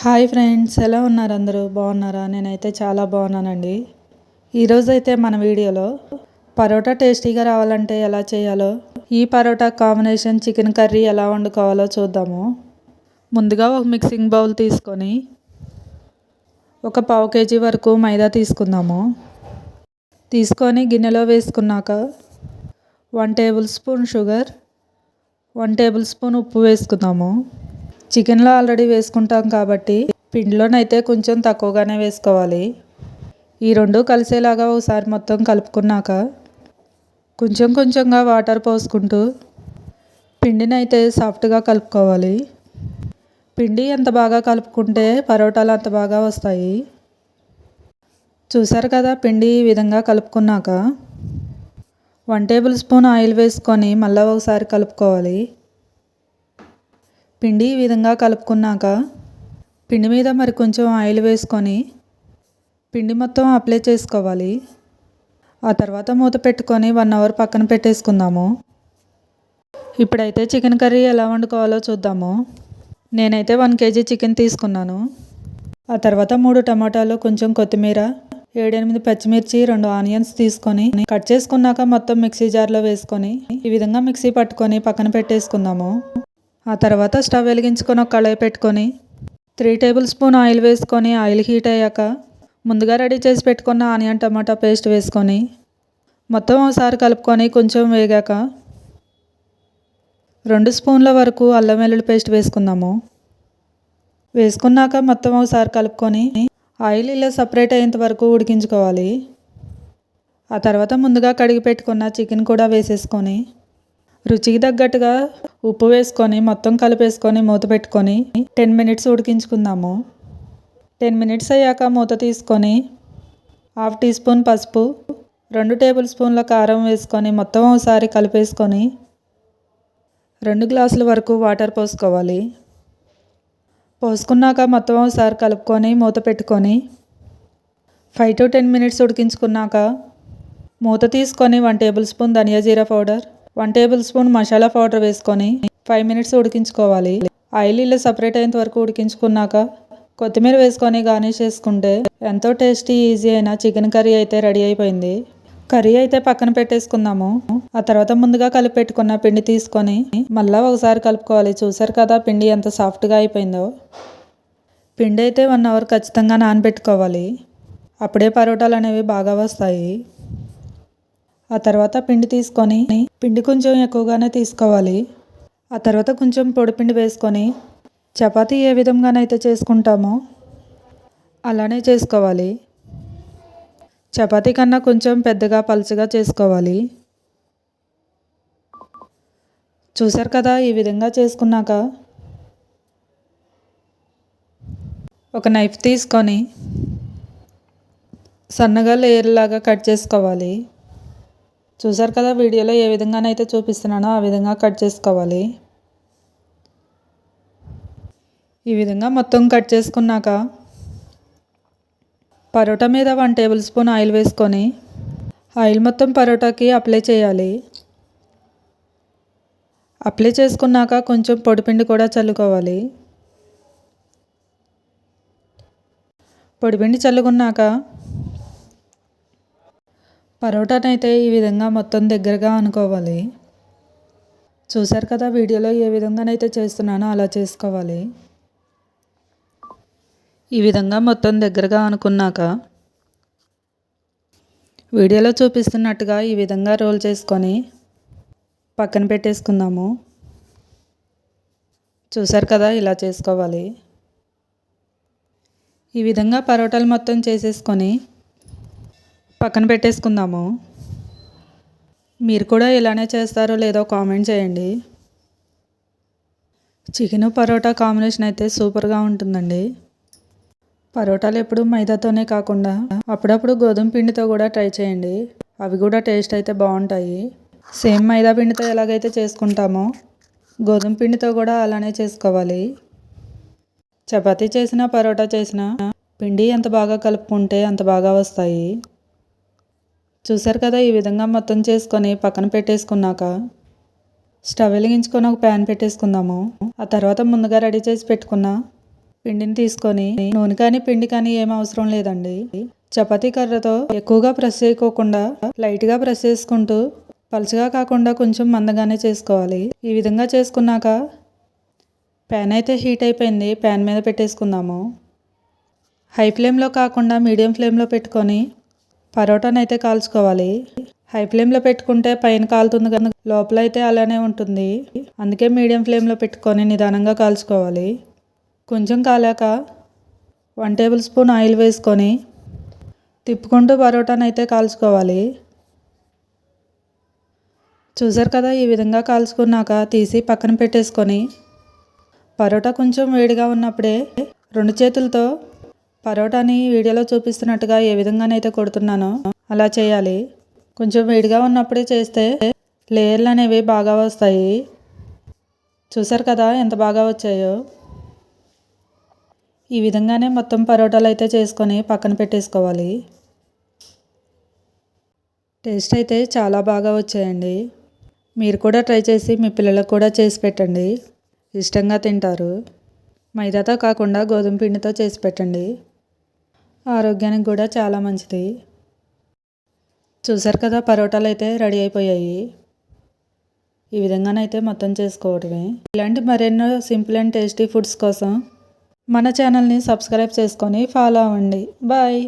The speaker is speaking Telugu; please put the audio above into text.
హాయ్ ఫ్రెండ్స్ ఎలా ఉన్నారు అందరూ? బాగున్నారా? నేనైతే చాలా బాగున్నానండి. ఈరోజైతే మన వీడియోలో పరోటా టేస్టీగా రావాలంటే ఎలా చేయాలో ఈ పరోటా కాంబినేషన్ చికెన్ కర్రీ ఎలా వండుకోవాలో చూద్దాము. ముందుగా ఒక మిక్సింగ్ బౌల్ తీసుకొని ఒక పావు కేజీ వరకు మైదా తీసుకుందాము. తీసుకొని గిన్నెలో వేసుకున్నాక one tablespoon sugar one tablespoon ఉప్పు వేసుకుందాము. చికెన్లో ఆల్రెడీ వేసుకుంటాం కాబట్టి పిండిలోనైతే కొంచెం తక్కువగానే వేసుకోవాలి. ఈ రెండు కలిసేలాగా ఒకసారి మొత్తం కలుపుకున్నాక కొంచెం కొంచెంగా వాటర్ పోసుకుంటూ పిండినైతే సాఫ్ట్గా కలుపుకోవాలి. పిండి ఎంత బాగా కలుపుకుంటే పరోటాలు అంత బాగా వస్తాయి. చూసారు కదా పిండి ఈ విధంగా కలుపుకున్నాక? వన్ టేబుల్ స్పూన్ ఆయిల్ వేసుకొని మళ్ళీ ఒకసారి కలుపుకోవాలి. పిండి ఈ విధంగా కలుపుకున్నాక పిండి మీద మరి కొంచెం ఆయిల్ వేసుకొని పిండి మొత్తం అప్లై చేసుకోవాలి. ఆ తర్వాత మూత పెట్టుకొని వన్ అవర్ పక్కన పెట్టేసుకుందాము. ఇప్పుడైతే చికెన్ కర్రీ ఎలా వండుకోవాలో చూద్దాము. నేనైతే వన్ కేజీ చికెన్ తీసుకున్నాను. ఆ తర్వాత మూడు టమాటాలు కొంచెం కొత్తిమీర ఏడెనిమిది పచ్చిమిర్చి రెండు ఆనియన్స్ తీసుకొని కట్ చేసుకున్నాక మొత్తం మిక్సీ జార్లో వేసుకొని ఈ విధంగా మిక్సీ పట్టుకొని పక్కన పెట్టేసుకుందాము. ఆ తర్వాత స్టవ్ వెలిగించుకొని ఒక కళాయి పెట్టుకొని త్రీ టేబుల్ స్పూన్ ఆయిల్ వేసుకొని ఆయిల్ హీట్ అయ్యాక ముందుగా రెడీ చేసి పెట్టుకున్న ఆనియన్ టమాటా పేస్ట్ వేసుకొని మొత్తం ఒకసారి కలుపుకొని కొంచెం వేగాక రెండు స్పూన్ల వరకు అల్లం వెల్లుల్లి పేస్ట్ వేసుకుందాము. వేసుకున్నాక మొత్తం ఒకసారి కలుపుకొని ఆయిల్ ఇలా సపరేట్ అయ్యేంత వరకు ఉడికించుకోవాలి. ఆ తర్వాత ముందుగా కడిగి పెట్టుకున్న చికెన్ కూడా వేసేసుకొని రుచికి తగ్గట్టుగా ఉప్పు వేసుకొని మొత్తం కలిపేసుకొని మూత పెట్టుకొని టెన్ మినిట్స్ ఉడికించుకుందాము. టెన్ మినిట్స్ అయ్యాక మూత తీసుకొని హాఫ్ టీ స్పూన్ పసుపు రెండు టేబుల్ స్పూన్ల కారం వేసుకొని మొత్తం ఒకసారి కలిపేసుకొని రెండు గ్లాసుల వరకు వాటర్ పోసుకోవాలి. పోసుకున్నాక మొత్తం ఒకసారి కలుపుకొని మూత పెట్టుకొని ఫైవ్ టు టెన్ మినిట్స్ ఉడికించుకున్నాక మూత తీసుకొని వన్ టేబుల్ స్పూన్ ధనియా జీరా powder one tablespoon masala powder వేసుకొని ఫైవ్ మినిట్స్ ఉడికించుకోవాలి. ఆయిల్ ఇలా సపరేట్ అయ్యేంత వరకు ఉడికించుకున్నాక కొత్తిమీర వేసుకొని గార్నిష్ చేసుకుంటే ఎంతో టేస్టీ ఈజీ అయిన చికెన్ కర్రీ అయితే రెడీ అయిపోయింది. కర్రీ అయితే పక్కన పెట్టేసుకుందాము. ఆ తర్వాత ముందుగా కలిపి పెట్టుకున్న పిండి తీసుకొని మళ్ళీ ఒకసారి కలుపుకోవాలి. చూసారు కదా పిండి ఎంత సాఫ్ట్గా అయిపోయిందో. పిండి అయితే వన్ అవర్ ఖచ్చితంగా నానబెట్టుకోవాలి. అప్పుడే పరోటాలు అనేవి బాగా వస్తాయి. ఆ తర్వాత పిండి తీసుకొని పిండి కొంచెం ఎక్కువగానే తీసుకోవాలి. ఆ తర్వాత కొంచెం పొడిపిండి వేసుకొని చపాతీ ఏ విధంగానైతే చేసుకుంటామో అలానే చేసుకోవాలి. చపాతీ కన్నా కొంచెం పెద్దగా పలుచగా చేసుకోవాలి. చూసారు కదా ఈ విధంగా చేసుకున్నాక ఒక నైఫ్ తీసుకొని సన్నగా లేయర్లాగా కట్ చేసుకోవాలి. చూసారు కదా వీడియోలో ఏ విధంగానైతే చూపిస్తున్నానో ఆ విధంగా కట్ చేసుకోవాలి. ఈ విధంగా మొత్తం కట్ చేసుకున్నాక పరోటా మీద వన్ టేబుల్ స్పూన్ ఆయిల్ వేసుకొని ఆయిల్ మొత్తం పరోటాకి అప్లై చేయాలి. అప్లై చేసుకున్నాక కొంచెం పొడిపిండి కూడా చల్లుకోవాలి. పొడిపిండి చల్లుకున్నాక పరోటానైతే ఈ విధంగా మొత్తం దగ్గరగా అనుకోవాలి. చూసారు కదా వీడియోలో ఏ విధంగానైతే చేస్తున్నానో అలా చేసుకోవాలి. ఈ విధంగా మొత్తం దగ్గరగా అనుకున్నాక వీడియోలో చూపిస్తున్నట్టుగా ఈ విధంగా రోల్ చేసుకొని పక్కన పెట్టేసుకుందాము. చూసారు కదా ఇలా చేసుకోవాలి. ఈ విధంగా పరోటాలు మొత్తం చేసేసుకొని పక్కన పెట్టేసుకుందాము. మీరు కూడా ఇలానే చేస్తారో లేదో కామెంట్ చేయండి. చికెన్ పరోటా కాంబినేషన్ అయితే సూపర్గా ఉంటుందండి. పరోటాలు ఎప్పుడు మైదాతోనే కాకుండా అప్పుడప్పుడు గోధుమ పిండితో కూడా ట్రై చేయండి. అవి కూడా టేస్ట్ అయితే బాగుంటాయి. సేమ్ మైదా పిండితో ఎలాగైతే చేసుకుంటామో గోధుమ పిండితో కూడా అలానే చేసుకోవాలి. చపాతీ చేసిన పరోటా చేసిన పిండి ఎంత బాగా కలుపుకుంటే అంత బాగా వస్తాయి. చూసారు కదా ఈ విధంగా మొత్తం చేసుకొని పక్కన పెట్టేసుకున్నాక? స్టవ్ వెలిగించుకొని ఒక ప్యాన్ పెట్టేసుకుందాము. ఆ తర్వాత ముందుగా రెడీ చేసి పెట్టుకున్న పిండిని తీసుకొని నూనె కానీ పిండి కానీ ఏం అవసరం లేదండి. చపాతీ కర్రతో ఎక్కువగా ప్రెస్ చేయకోకుండా లైట్గా ప్రెస్ చేసుకుంటూ పలుచగా కాకుండా కొంచెం మందగానే చేసుకోవాలి. ఈ విధంగా చేసుకున్నాక ప్యాన్ అయితే హీట్ అయిపోయింది. ప్యాన్ మీద పెట్టేసుకుందాము. హై ఫ్లేమ్లో కాకుండా మీడియం ఫ్లేమ్లో పెట్టుకొని పరోటాను అయితే కాల్చుకోవాలి. హై ఫ్లేమ్లో పెట్టుకుంటే పైన కాలుతుంది కనుక లోపల అయితే అలానే ఉంటుంది. అందుకే మీడియం ఫ్లేమ్లో పెట్టుకొని నిదానంగా కాల్చుకోవాలి. కొంచెం కాలాక వన్ టేబుల్ స్పూన్ ఆయిల్ వేసుకొని తిప్పుకుంటూ పరోటాను అయితే కాల్చుకోవాలి. చూసారు కదా ఈ విధంగా కాల్చుకున్నాక తీసి పక్కన పెట్టేసుకొని పరోటా కొంచెం వేడిగా ఉన్నప్పుడే రెండు చేతులతో పరోటాని వీడియోలో చూపిస్తున్నట్టుగా ఏ విధంగానైతే కొడుతున్నానో అలా చేయాలి. కొంచెం వేడిగా ఉన్నప్పుడే చేస్తే లేయర్లు అనేవి బాగా వస్తాయి. చూసారు కదా ఎంత బాగా వచ్చాయో? ఈ విధంగానే మొత్తం పరోటాలు అయితే చేసుకొని పక్కన పెట్టేసుకోవాలి. టేస్ట్ అయితే చాలా బాగా వచ్చాయండి. మీరు కూడా ట్రై చేసి మీ పిల్లలకు కూడా చేసి పెట్టండి. ఇష్టంగా తింటారు. మైదాతో కాకుండా గోధుమ పిండితో చేసి పెట్టండి. ఆరోగ్యానికి కూడా చాలా మంచిది. చూసారు కదా పరోటాలు అయితే రెడీ అయిపోయాయి. ఈ విధంగానైతే మొత్తం చేసుకోవటమే. ఇలాంటి మరెన్నో సింపుల్ అండ్ టేస్టీ ఫుడ్స్ కోసం మన ఛానల్ని సబ్స్క్రైబ్ చేసుకొని ఫాలో అవ్వండి. బాయ్.